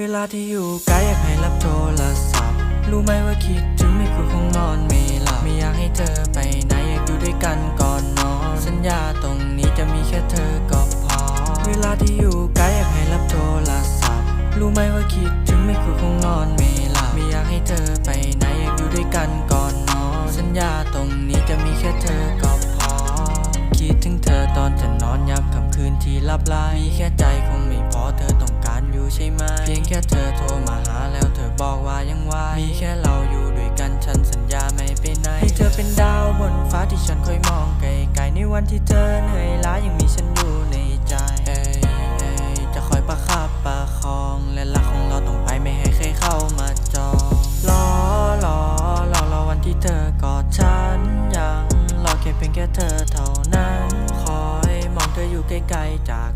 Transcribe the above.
เวลาที่อยู่ไกลอยากให้รับโทรศัพท์ รู้ไหมว่าคิดถึงไม่คุยคงนอนไม่หลับ ไม่อยากให้เธอไปไหนอยากอยู่ด้วยกันก่อนนอน สัญญาตรงนี้จะมีแค่เธอก็พอ เวลาที่อยู่ไกลอยากให้รับโทรศัพท์ รู้ไหมว่าคิดถึงไม่คุยคงนอนไม่หลับ ไม่อยากให้เธอไปไหนอยากอยู่ด้วยกันก่อนนอน สัญญาตรงนี้จะมีแค่เธอก็พอ คิดถึงเธอตอนจะนอนยามค่ำคืนที่ลับไหลมีแค่ใจคงไม่พอเธอ มีแค่เราอยู่ด้วยกันฉันสัญญาไม่ไปไหนให้เธอเป็นดาวบนฟ้าที่ฉันคอยมองไกลๆในวันที่เธอเหนื่อยล้ายังมีฉันอยู่ในใจเอ้ยเอ้ยจะคอยประคับประคองและรักของเราต้องไปไม่ให้ใครเข้ามาจองรอรอรอรอวันที่เธอกอดฉันยังรอแค่เพียงแค่เธอเท่านั้น คอยมองเธออยู่ไกลๆจากนั้นแล้ววันที่